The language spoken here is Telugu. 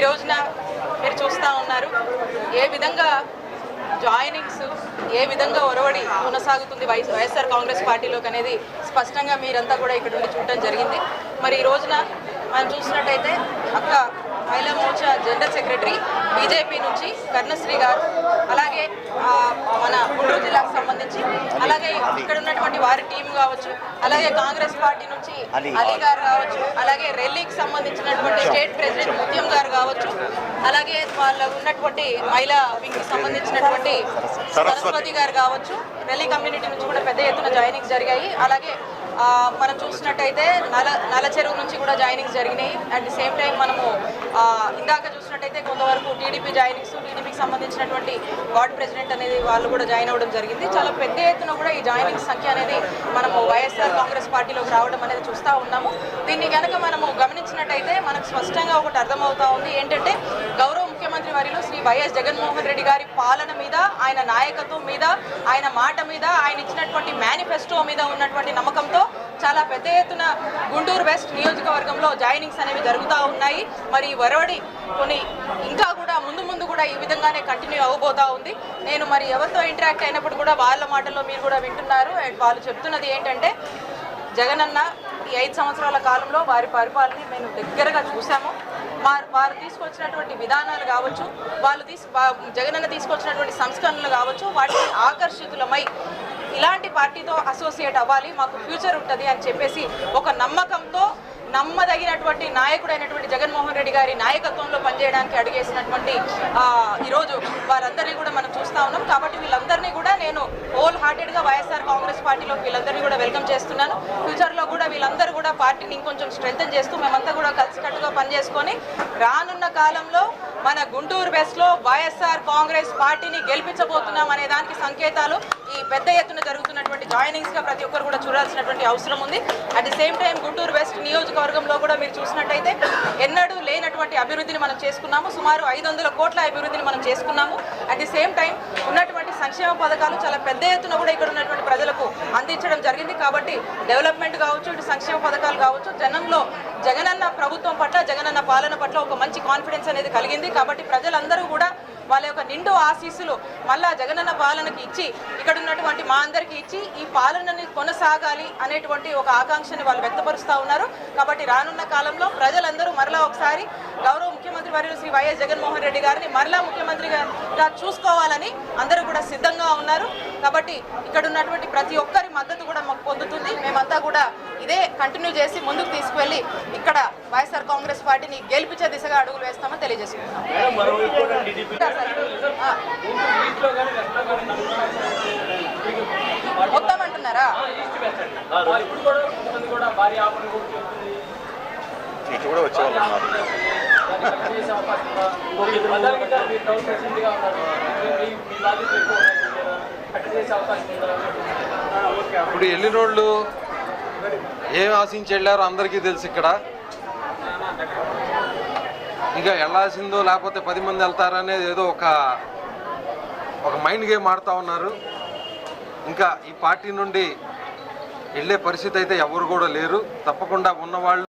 ఈ రోజున మీరు చూస్తూ ఉన్నారు. ఏ విధంగా జాయినింగ్స్ ఏ విధంగా ఒరవడి కొనసాగుతుంది వైఎస్ఆర్ కాంగ్రెస్ పార్టీలోకి అనేది స్పష్టంగా మీరంతా కూడా ఇక్కడ ఉండి చూడటం జరిగింది. మరి ఈ రోజున మనం చూసినట్టయితే జనరల్ సెక్రటరీ బీజేపీ నుంచి కర్ణశ్రీ గారు అలాగే మన గుంటూరు జిల్లాకు సంబంధించి అలాగే ఇక్కడ ఉన్నటువంటి వారి టీం కావచ్చు అలాగే కాంగ్రెస్ పార్టీ నుంచి అలీ. గారు కావచ్చు అలాగే రెల్లీకి సంబంధించినటువంటి స్టేట్ ప్రెసిడెంట్ ముత్యం గారు కావచ్చు అలాగే వాళ్ళ ఉన్నటువంటి మహిళా వింగ్కి సంబంధించినటువంటి సరస్వతి గారు కావచ్చు రెల్లీ కమ్యూనిటీ నుంచి కూడా పెద్ద ఎత్తున జాయినింగ్స్ జరిగాయి అలాగే మనం చూసినట్టయితే నల నల చెరువు నుంచి కూడా జాయినింగ్స్ జరిగినాయి. అట్ ది సేమ్ టైం మనము ఇందాక చూసినట్టయితే కొంతవరకు టీడీపీ జాయినింగ్స్ టీడీపీకి సంబంధించినటువంటి వార్డ్ ప్రెసిడెంట్ అనేది వాళ్ళు కూడా జాయిన్ అవ్వడం జరిగింది. చాలా పెద్ద ఎత్తున కూడా ఈ జాయినింగ్ సంఖ్య అనేది మనము వైఎస్ఆర్ కాంగ్రెస్ పార్టీలోకి రావడం అనేది చూస్తూ ఉన్నాము. దీన్ని కనుక మనము గమనించినట్టయితే మనకు స్పష్టంగా ఒకటి అర్థమవుతా ఉంది. ఏంటంటే గౌరవ ముఖ్యమంత్రి వారిలో శ్రీ వైఎస్ జగన్మోహన్ రెడ్డి గారి పాలన మీద ఆయన నాయకత్వం మీద ఆయన మాట మీద ఆయన ఇచ్చినటువంటి మేనిఫెస్టో మీద ఉన్నటువంటి నమ్మకం చాలా పెద్ద ఎత్తున గుంటూరు వెస్ట్ నియోజకవర్గంలో జాయినింగ్స్ అనేవి జరుగుతూ ఉన్నాయి. మరి ఈ వరవడి కొన్ని ఇంకా కూడా ముందు ముందు కూడా ఈ విధంగానే కంటిన్యూ అవ్వబోతా ఉంది. నేను మరి ఎవరితో ఇంటరాక్ట్ అయినప్పుడు కూడా వాళ్ళ మాటల్లో మీరు కూడా వింటున్నారు. అండ్ వాళ్ళు చెప్తున్నది ఏంటంటే జగనన్న ఈ ఐదు సంవత్సరాల కాలంలో వారి పరిపాలన మేము దగ్గరగా చూసాము వారు వారు తీసుకొచ్చినటువంటి విధానాలు కావచ్చు వాళ్ళు తీసు జగనన్న తీసుకొచ్చినటువంటి సంస్కరణలు కావచ్చు వాటిని ఆకర్షితులమై ఇలాంటి పార్టీతో అసోసియేట్ అవ్వాలి మాకు ఫ్యూచర్ ఉంటుంది అని చెప్పేసి ఒక నమ్మకంతో నమ్మదగినటువంటి నాయకుడైనటువంటి జగన్మోహన్ రెడ్డి గారి నాయకత్వంలో పనిచేయడానికి అడిగేసినటువంటి ఈరోజు వారందరినీ కూడా మనం చూస్తా ఉన్నాం. కాబట్టి వీళ్ళందరినీ కూడా నేను హోల్ హార్టెడ్గా వైఎస్ఆర్ కాంగ్రెస్ పార్టీలో వీళ్ళందరినీ కూడా వెల్కమ్ చేస్తున్నాను. ఫ్యూచర్లో కూడా వీళ్ళందరూ కూడా పార్టీని ఇంకొంచెం స్ట్రెంగ్తన్ చేస్తూ మేమంతా కూడా కలిసికట్టుగా పనిచేసుకొని రానున్న కాలంలో మన గుంటూరు వెస్ట్లో వైఎస్ఆర్ కాంగ్రెస్ పార్టీని గెలిపించబోతున్నాం అనే దానికి సంకేతాలు ఈ పెద్ద ఎత్తున జరుగుతున్నటువంటి జాయినింగ్స్గా ప్రతి ఒక్కరు కూడా చూడాల్సినటువంటి అవసరం ఉంది. At the same time Guntur west నియోజకవర్గంలో కూడా మీరు చూసినట్టయితే ఎన్నడూ లేనటువంటి అభివృద్ధిని మనం చేసుకున్నాము. సుమారు ఐదు వందల కోట్ల అభివృద్ధిని మనం చేసుకున్నాము. అట్ ది సేమ్ టైం ఉన్నటువంటి సంక్షేమ పథకాలు చాలా పెద్ద ఎత్తున కూడా ఇక్కడ ఉన్నటువంటి ప్రజలకు అందించడం జరిగింది. కాబట్టి డెవలప్మెంట్ కావచ్చు ఇటు సంక్షేమ పథకాలు కావచ్చు జనంలో జగనన్న ప్రభుత్వం పట్ల జగనన్న పాలన పట్ల ఒక మంచి కాన్ఫిడెన్స్ అనేది కలిగింది. కాబట్టి ప్రజలందరూ కూడా వాళ్ళ యొక్క నిండు ఆశీస్సులు మళ్ళా జగనన్న పాలనకి ఇచ్చి ఇక్కడ ఉన్నటువంటి మా అందరికీ ఇచ్చి ఈ పాలనని కొనసాగాలి అనేటువంటి ఒక ఆకాంక్షని వాళ్ళు వ్యక్తపరుస్తూ ఉన్నారు. కాబట్టి రానున్న కాలంలో ప్రజలందరూ మరలా ఒకసారి గౌరవ ముఖ్యమంత్రి వర్యులు శ్రీ వైఎస్ జగన్మోహన్ రెడ్డి గారిని మరలా ముఖ్యమంత్రిగా చూసుకోవాలని అందరూ కూడా సిద్ధంగా ఉన్నారు. కాబట్టి ఇక్కడ ఉన్నటువంటి ప్రతి ఒక్కరి మద్దతు కూడా మాకు పొందుతుంది. మేమంతా కూడా ఇదే కంటిన్యూ చేసి ముందుకు తీసుకువెళ్ళి ఇక్కడ వైఎస్ఆర్ కాంగ్రెస్ పార్టీని గెలిపించే దిశగా అడుగులు వేస్తామని తెలియజేసుకుంటున్నాం. మొత్తం అంటున్నారా? ఇప్పుడు కూడా వచ్చేవాళ్ళు ఎన్ని రోజులు ఏం ఆశించి వెళ్ళారో అందరికీ తెలుసు ఇక్కడ. ఇంకా వెళ్ళాల్సిందో లేకపోతే పది మంది వెళ్తారనేది ఏదో ఒక ఒక మైండ్ గేమ్ ఆడుతూ ఉన్నారు. ఇంకా ఈ పార్టీ నుండి వెళ్ళే పరిస్థితి అయితే ఎవరు కూడా లేరు. తప్పకుండా ఉన్నవాళ్ళు